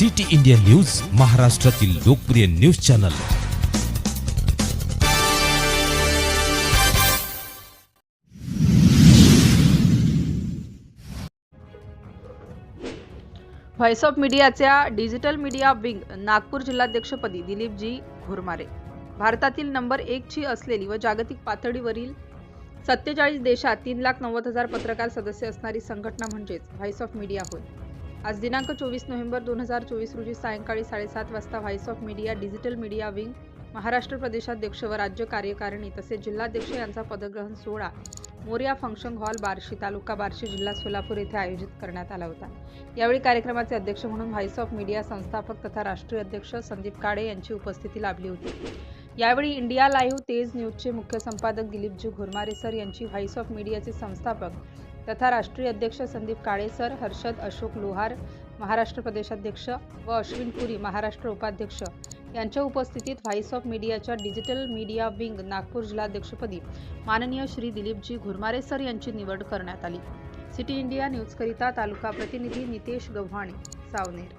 City India news महाराष्ट्रातील लोकप्रिय news channel. Voice of मीडियाच्या डिजिटल मीडिया विंग नागपूर जिल्हाध्यक्षपदी दिलीपजी घोरमारे. भारतातील नंबर एकची असलेली व जागतिक पातळीवरील सत्तेचाळीस देशात तीन लाख नव्वद हजार पत्रकार सदस्य असणारी संघटना म्हणजेच व्हॉइस ऑफ मीडिया होय. आज दिनांक चोवीस नोव्हेंबर दोन हजार चोवीस रोजी सायंकाळी साडेसात वाजता voice of media digital media wing Maharashtra प्रदेशाध्यक्ष व राज्य कार्यकारिणी तसेच जिल्हाध्यक्ष यांचा पदग्रहण सोहळा मोर्या फंक्शन हॉल बार्शी तालुका बार्शी जिल्हा सोलापूर येथे आयोजित करण्यात आला होता. यावेळी कार्यक्रमाचे अध्यक्ष म्हणून व्हॉइस ऑफ मीडिया संस्थापक तथा राष्ट्रीय अध्यक्ष संदीप काळे यांची उपस्थिती लाभली होती. यावेळी इंडिया लाईव्ह तेज न्यूजचे मुख्य संपादक दिलीपजी घोरमारे सर यांची व्हाईस ऑफ मीडियाचे संस्थापक तथा राष्ट्रीय अध्यक्ष संदीप काळे सर हर्षद अशोक लोहार महाराष्ट्र प्रदेशाध्यक्ष व अश्विन पुरी महाराष्ट्र उपाध्यक्ष यांच्या उपस्थितीत व्हाईस ऑफ मीडियाच्या डिजिटल मीडिया विंग नागपूर जिल्हाध्यक्षपदी माननीय श्री दिलीपजी घुरमारे सर यांची निवड करण्यात आली. सिटी इंडिया न्यूजकरिता तालुका प्रतिनिधी नितेश गव्हाणे सावनेर.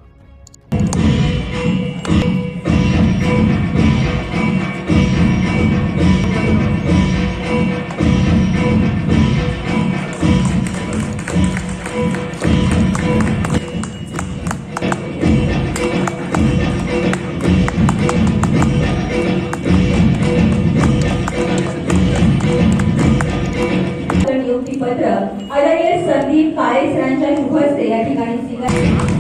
पत्र आदरणीय संदीप काळे सरांच्या असते या ठिकाणी स्वीकारले.